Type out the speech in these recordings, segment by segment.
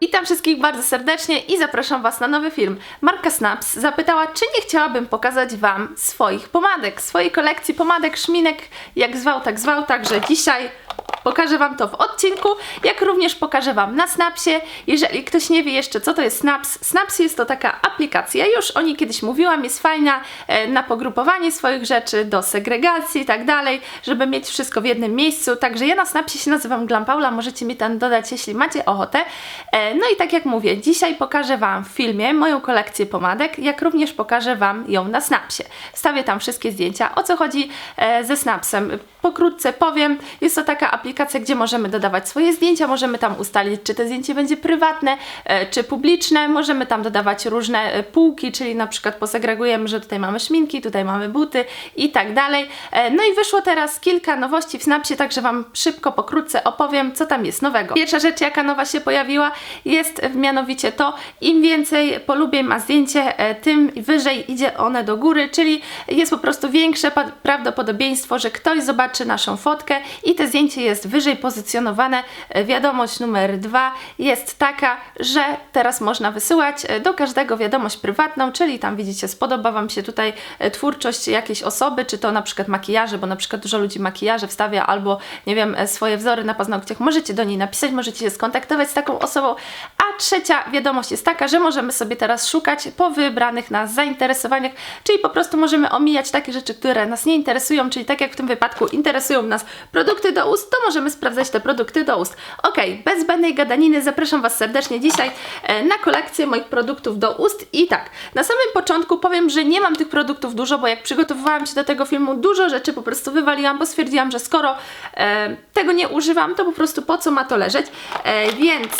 Witam wszystkich bardzo serdecznie i zapraszam Was na nowy film. Marka Snaps zapytała, czy nie chciałabym pokazać Wam swoich pomadek, swojej kolekcji pomadek, szminek, jak zwał, tak zwał, także dzisiaj pokażę Wam to w odcinku, jak również pokażę Wam na Snapsie. Jeżeli ktoś nie wie jeszcze, co to jest Snaps, Snaps jest to taka aplikacja, już o niej kiedyś mówiłam, jest fajna e, na pogrupowanie swoich rzeczy, do segregacji i tak dalej, żeby mieć wszystko w jednym miejscu. Także ja na Snapsie się nazywam Glampaula, możecie mi tam dodać, jeśli macie ochotę. E, No i tak jak mówię, dzisiaj pokażę Wam w filmie moją kolekcję pomadek, jak również pokażę Wam ją na Snapsie. Wstawię tam wszystkie zdjęcia. O co chodzi e, ze Snapsem? Pokrótce powiem, jest to taka aplikacja, gdzie możemy dodawać swoje zdjęcia, możemy tam ustalić, czy to zdjęcie będzie prywatne, e, czy publiczne, możemy tam dodawać różne e, półki, czyli na przykład posegregujemy, że tutaj mamy szminki, tutaj mamy buty i tak dalej. E, No i wyszło teraz kilka nowości w Snapsie, także Wam szybko, pokrótce opowiem, co tam jest nowego. Pierwsza rzecz, jaka nowa się pojawiła, jest mianowicie to, im więcej polubień ma zdjęcie, tym wyżej idzie one do góry, czyli jest po prostu większe prawdopodobieństwo, że ktoś zobaczy naszą fotkę i to zdjęcie jest wyżej pozycjonowane. E, Wiadomość numer dwa jest taka, że teraz można wysyłać e, do każdego wiadomość prywatną, czyli tam widzicie, spodoba Wam się tutaj e, twórczość jakiejś osoby, czy to na przykład makijaże, bo na przykład dużo ludzi makijaże wstawia, albo nie wiem, swoje wzory na paznokciach. Możecie do niej napisać, możecie się skontaktować z taką osobą. A trzecia wiadomość jest taka, że możemy sobie teraz szukać po wybranych nas zainteresowaniach, czyli po prostu możemy omijać takie rzeczy, które nas nie interesują, czyli tak jak w tym wypadku interesują nas produkty do ust, to możemy sprawdzać te produkty do ust. Ok, bez zbędnej gadaniny zapraszam Was serdecznie dzisiaj e, na kolekcję moich produktów do ust i tak, na samym początku powiem, że nie mam tych produktów dużo, bo jak przygotowywałam się do tego filmu, dużo rzeczy po prostu wywaliłam, bo stwierdziłam, że skoro e, tego nie używam, to po prostu po co ma to leżeć, e, więc,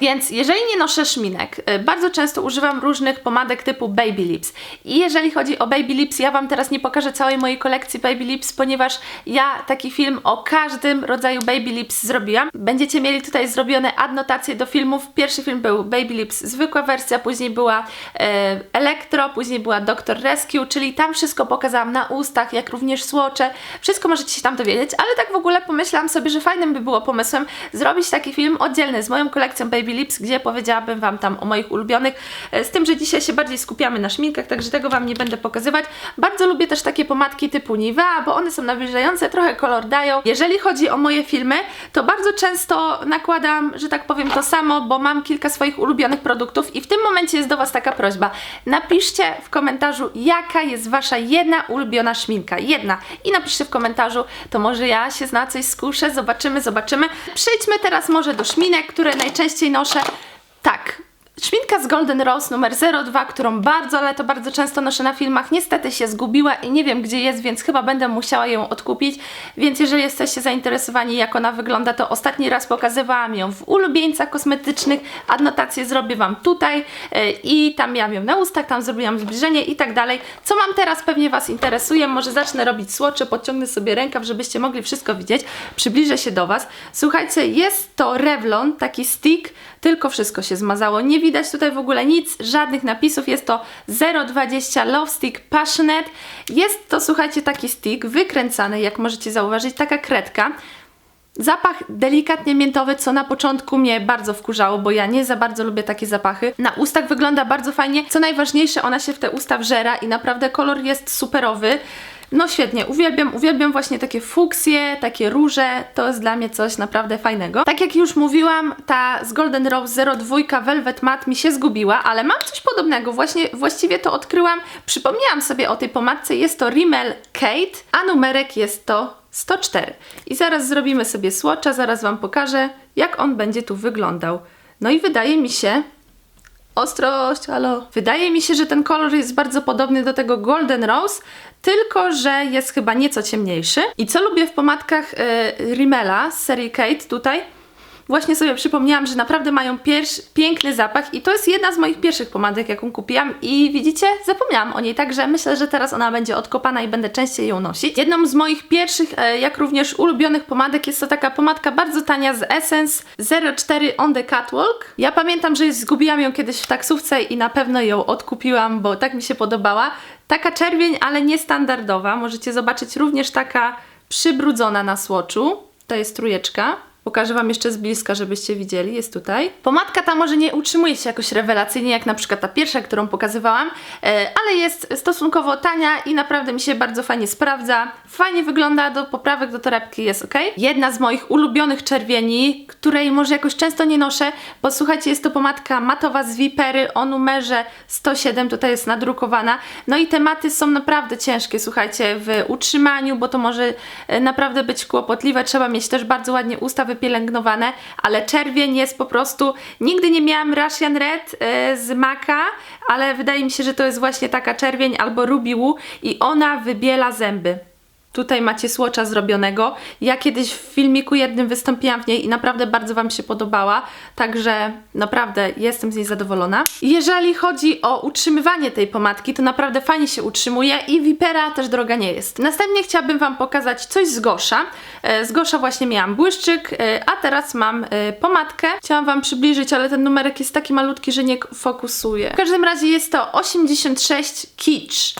więc jeżeli nie noszę szminek, e, bardzo często używam różnych pomadek typu Baby Lips i jeżeli chodzi o Baby Lips, ja Wam teraz nie pokażę całej mojej kolekcji Baby Lips, ponieważ ja taki film o każdym rodzaju Baby Lips zrobiłam. Będziecie mieli tutaj zrobione adnotacje do filmów. Pierwszy film był Baby Lips zwykła wersja, później była e, Elektro, później była Doctor Rescue, czyli tam wszystko pokazałam na ustach, jak również słocze. Wszystko możecie się tam dowiedzieć, ale tak w ogóle pomyślałam sobie, że fajnym by było pomysłem zrobić taki film oddzielny z moją kolekcją Baby Lips, gdzie powiedziałabym Wam tam o moich ulubionych, e, z tym, że dzisiaj się bardziej skupiamy na szminkach, także tego Wam nie będę pokazywać. Bardzo lubię też takie pomadki typu Nivea, bo one są nawilżające, trochę kolor dają. Jeżeli chodzi o moje filmy, to bardzo często nakładam, że tak powiem, to samo, bo mam kilka swoich ulubionych produktów i w tym momencie jest do Was taka prośba. Napiszcie w komentarzu, jaka jest Wasza jedna ulubiona szminka. Jedna. I napiszcie w komentarzu, to może ja się na coś skuszę, zobaczymy, zobaczymy. Przejdźmy teraz może do szminek, które najczęściej noszę. Tak, Szminka z Golden Rose numer 02, którą bardzo, ale to bardzo często noszę na filmach, niestety się zgubiła i nie wiem gdzie jest, więc chyba będę musiała ją odkupić. Więc jeżeli jesteście zainteresowani jak ona wygląda, to ostatni raz pokazywałam ją w ulubieńcach kosmetycznych. Adnotację zrobię Wam tutaj yy, i tam miałam ją na ustach, tam zrobiłam zbliżenie i tak dalej. Co mam teraz pewnie Was interesuje, może zacznę robić słocze, podciągnę sobie rękaw, żebyście mogli wszystko widzieć. Przybliżę się do Was. Słuchajcie, jest to Revlon, taki stick, tylko wszystko się zmazało. Nie widać tutaj w ogóle nic, żadnych napisów. Jest to 020 Love Stick Passionate. Jest to, słuchajcie, taki stick wykręcany, jak możecie zauważyć, taka kredka. Zapach delikatnie miętowy, co na początku mnie bardzo wkurzało, bo ja nie za bardzo lubię takie zapachy. Na ustach wygląda bardzo fajnie. Co najważniejsze, ona się w te usta wżera i naprawdę kolor jest superowy. No świetnie, uwielbiam, uwielbiam właśnie takie fuksje, takie róże, to jest dla mnie coś naprawdę fajnego. Tak jak już mówiłam, ta z Golden Rose 02 Velvet Matte mi się zgubiła, ale mam coś podobnego, właśnie właściwie to odkryłam, przypomniałam sobie o tej pomadce, jest to Rimmel Kate, a numerek jest to 104. I zaraz zrobimy sobie swatcha, zaraz Wam pokażę, jak on będzie tu wyglądał. No i wydaje mi się, Ostrość, halo. Wydaje mi się, że ten kolor jest bardzo podobny do tego Golden Rose, tylko że jest chyba nieco ciemniejszy. I co lubię w pomadkach e, Rimmela z serii Kate tutaj? Właśnie sobie przypomniałam, że naprawdę mają piękny zapach i to jest jedna z moich pierwszych pomadek, jaką kupiłam i widzicie, zapomniałam o niej, także myślę, że teraz ona będzie odkopana i będę częściej ją nosić. Jedną z moich pierwszych, e, jak również ulubionych pomadek jest to taka pomadka bardzo tania z Essence 04 On The Catwalk. Ja pamiętam, że zgubiłam ją kiedyś w taksówce i na pewno ją odkupiłam, bo tak mi się podobała. Taka czerwień, ale niestandardowa. Możecie zobaczyć również taka przybrudzona na słoczu. To jest trójeczka. Pokażę Wam jeszcze z bliska, żebyście widzieli. Jest tutaj. Pomadka ta może nie utrzymuje się jakoś rewelacyjnie, jak na przykład ta pierwsza, którą pokazywałam, e, ale jest stosunkowo tania i naprawdę mi się bardzo fajnie sprawdza. Fajnie wygląda, do poprawek do torebki jest ok. Jedna z moich ulubionych czerwieni, której może jakoś często nie noszę, bo słuchajcie, jest to pomadka matowa z Vipery o numerze 107, tutaj jest nadrukowana. No i tematy są naprawdę ciężkie, słuchajcie, w utrzymaniu, bo to może e, naprawdę być kłopotliwe. Trzeba mieć też bardzo ładnie usta wypielęgnowane, ale czerwień jest po prostu. Nigdy nie miałam Russian Red e, z Maka, ale wydaje mi się, że to jest właśnie taka czerwień albo Woo i ona wybiela zęby. Tutaj macie słocza zrobionego. Ja kiedyś w filmiku jednym wystąpiłam w niej i naprawdę bardzo Wam się podobała, także naprawdę jestem z niej zadowolona. Jeżeli chodzi o utrzymywanie tej pomadki, to naprawdę fajnie się utrzymuje i Vipera też droga nie jest. Następnie chciałabym Wam pokazać coś z Gosza. E, Z Gosza właśnie miałam błyszczyk, e, a teraz mam e, pomadkę. Chciałam Wam przybliżyć, ale ten numerek jest taki malutki, że nie fokusuje. W każdym razie jest to 86 Kitsch.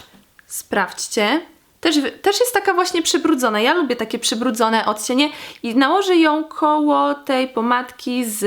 Sprawdźcie. Też, też jest taka właśnie przybrudzona. Ja lubię takie przybrudzone odcienie i nałożę ją koło tej pomadki z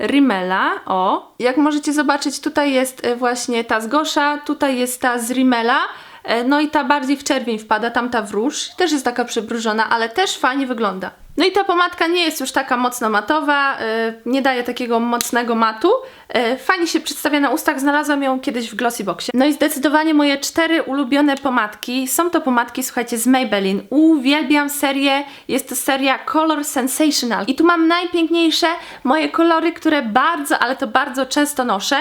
Rimmela. O, jak możecie zobaczyć, tutaj jest e, właśnie ta z Gosza, tutaj jest ta z Rimmela. e, No i ta bardziej w czerwień wpada, tamta w róż. Też jest taka przybrużona, ale też fajnie wygląda. No i ta pomadka nie jest już taka mocno matowa, e, nie daje takiego mocnego matu. E, Fajnie się przedstawia na ustach, znalazłam ją kiedyś w Glossyboxie. No i zdecydowanie moje cztery ulubione pomadki. Są to pomadki, słuchajcie, z Maybelline. Uwielbiam serię, jest to seria Color Sensational. I tu mam najpiękniejsze moje kolory, które bardzo, ale to bardzo często noszę.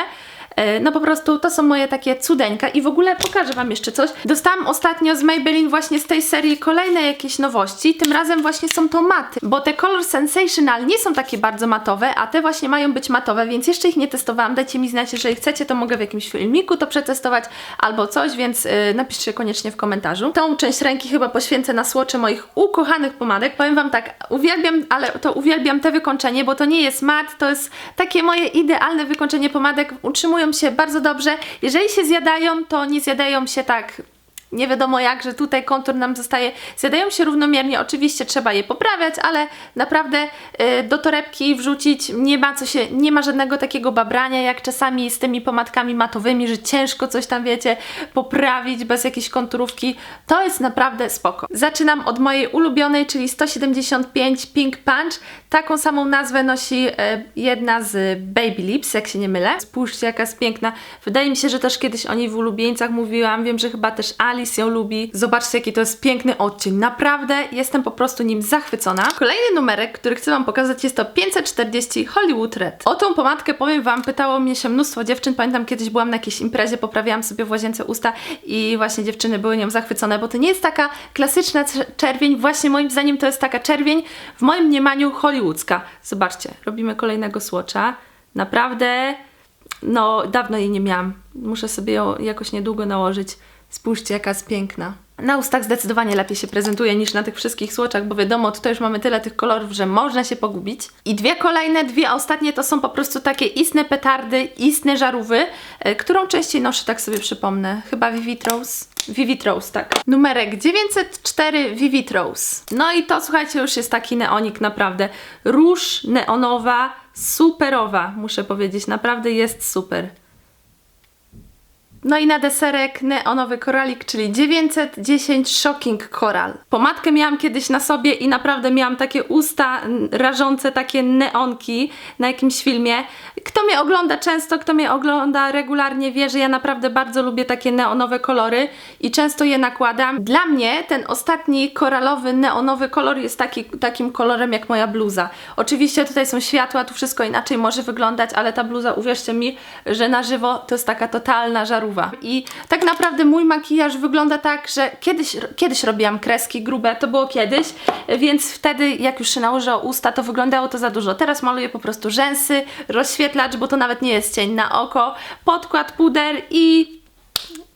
E, No po prostu to są moje takie cudeńka i w ogóle pokażę Wam jeszcze coś. Dostałam ostatnio z Maybelline właśnie z tej serii kolejne jakieś nowości, tym razem właśnie są to maty, bo te Color Sensational nie są takie bardzo matowe, a te właśnie mają być matowe, więc jeszcze ich nie testowałam. Dajcie mi znać, jeżeli chcecie, to mogę w jakimś filmiku to przetestować albo coś, więc yy, napiszcie koniecznie w komentarzu. Tą część ręki chyba poświęcę na słocze moich ukochanych pomadek. Powiem Wam tak, uwielbiam, ale to uwielbiam te wykończenie, bo to nie jest mat, to jest takie moje idealne wykończenie pomadek. Się bardzo dobrze. Jeżeli się zjadają, to nie zjadają się tak nie wiadomo jak, że tutaj kontur nam zostaje, zjadają się równomiernie, oczywiście trzeba je poprawiać, ale naprawdę y, do torebki wrzucić nie ma co się, nie ma żadnego takiego babrania, jak czasami z tymi pomadkami matowymi, że ciężko coś tam wiecie, poprawić bez jakiejś konturówki, to jest naprawdę spoko. Zaczynam od mojej ulubionej, czyli 175 Pink Punch, taką samą nazwę nosi y, jedna z Baby Lips, jak się nie mylę. Spójrzcie jaka jest piękna, wydaje mi się, że też kiedyś o niej w ulubieńcach mówiłam, wiem, że chyba też Alice ją lubi. Zobaczcie, jaki to jest piękny odcień. Naprawdę jestem po prostu nim zachwycona. Kolejny numerek, który chcę Wam pokazać, jest to 540 Hollywood Red. O tą pomadkę powiem Wam, pytało mnie się mnóstwo dziewczyn. Pamiętam, kiedyś byłam na jakiejś imprezie, poprawiałam sobie w łazience usta i właśnie dziewczyny były nią zachwycone, bo to nie jest taka klasyczna czerwień. Właśnie moim zdaniem to jest taka czerwień w moim mniemaniu hollywoodzka. Zobaczcie, robimy kolejnego słocza. Naprawdę, no dawno jej nie miałam. Muszę sobie ją jakoś niedługo nałożyć. Spójrzcie, jaka jest piękna. Na ustach zdecydowanie lepiej się prezentuje niż na tych wszystkich słoczach, bo wiadomo, tutaj już mamy tyle tych kolorów, że można się pogubić. I dwie kolejne, dwie ostatnie to są po prostu takie istne petardy, istne żarówy, e, którą częściej noszę, tak sobie przypomnę. Chyba Vivid Rose. Vivid Rose, tak. Numerek 904 Vivid Rose. No i to, słuchajcie, już jest taki neonik naprawdę. Róż neonowa, superowa, muszę powiedzieć. Naprawdę jest super. No i na deserek neonowy koralik, czyli 910 Shocking Coral. Pomadkę miałam kiedyś na sobie i naprawdę miałam takie usta rażące, takie neonki na jakimś filmie. Kto mnie ogląda często, kto mnie ogląda regularnie wie, że ja naprawdę bardzo lubię takie neonowe kolory i często je nakładam. Dla mnie ten ostatni koralowy, neonowy kolor jest taki, takim kolorem jak moja bluza. Oczywiście tutaj są światła, tu wszystko inaczej może wyglądać, ale ta bluza, uwierzcie mi, że na żywo to jest taka totalna I tak naprawdę mój makijaż wygląda tak, że kiedyś, kiedyś robiłam kreski grube, to było kiedyś, więc wtedy jak już się nałożyło usta, to wyglądało to za dużo. Teraz maluję po prostu rzęsy, rozświetlacz, bo to nawet nie jest cień na oko, podkład, puder i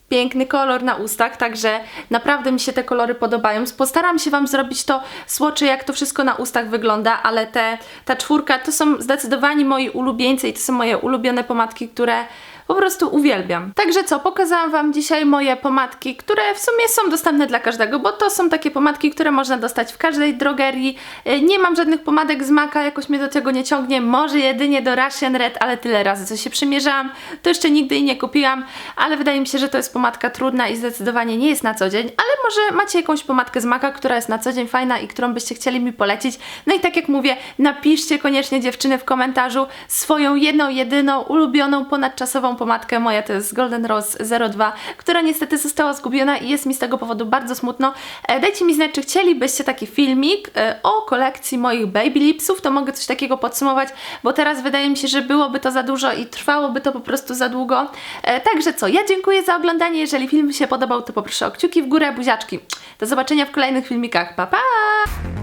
piękny kolor na ustach, także naprawdę mi się te kolory podobają. Postaram się Wam zrobić to słocze, jak to wszystko na ustach wygląda, ale te, ta czwórka to są zdecydowanie moi ulubieńcy i to są moje ulubione pomadki, które Po prostu uwielbiam. Także co, pokazałam Wam dzisiaj moje pomadki, które w sumie są dostępne dla każdego, bo to są takie pomadki, które można dostać w każdej drogerii. E, Nie mam żadnych pomadek z Maka, jakoś mnie do tego nie ciągnie. Może jedynie do Russian Red, ale tyle razy co się przymierzałam, to jeszcze nigdy jej nie kupiłam, ale wydaje mi się, że to jest pomadka trudna i zdecydowanie nie jest na co dzień, ale może macie jakąś pomadkę z Maka, która jest na co dzień fajna i którą byście chcieli mi polecić. No i tak jak mówię, napiszcie koniecznie dziewczyny w komentarzu swoją jedną, jedyną, ulubioną, ponadczasową pomadkę. Moja to jest Golden Rose 02, która niestety została zgubiona i jest mi z tego powodu bardzo smutno. E, dajcie mi znać, czy chcielibyście taki filmik e, o kolekcji moich baby lipsów, to mogę coś takiego podsumować, bo teraz wydaje mi się, że byłoby to za dużo i trwałoby to po prostu za długo. E, także co, ja dziękuję za oglądanie. Jeżeli film się podobał, to poproszę o kciuki w górę, buziaczki. Do zobaczenia w kolejnych filmikach. Pa, pa!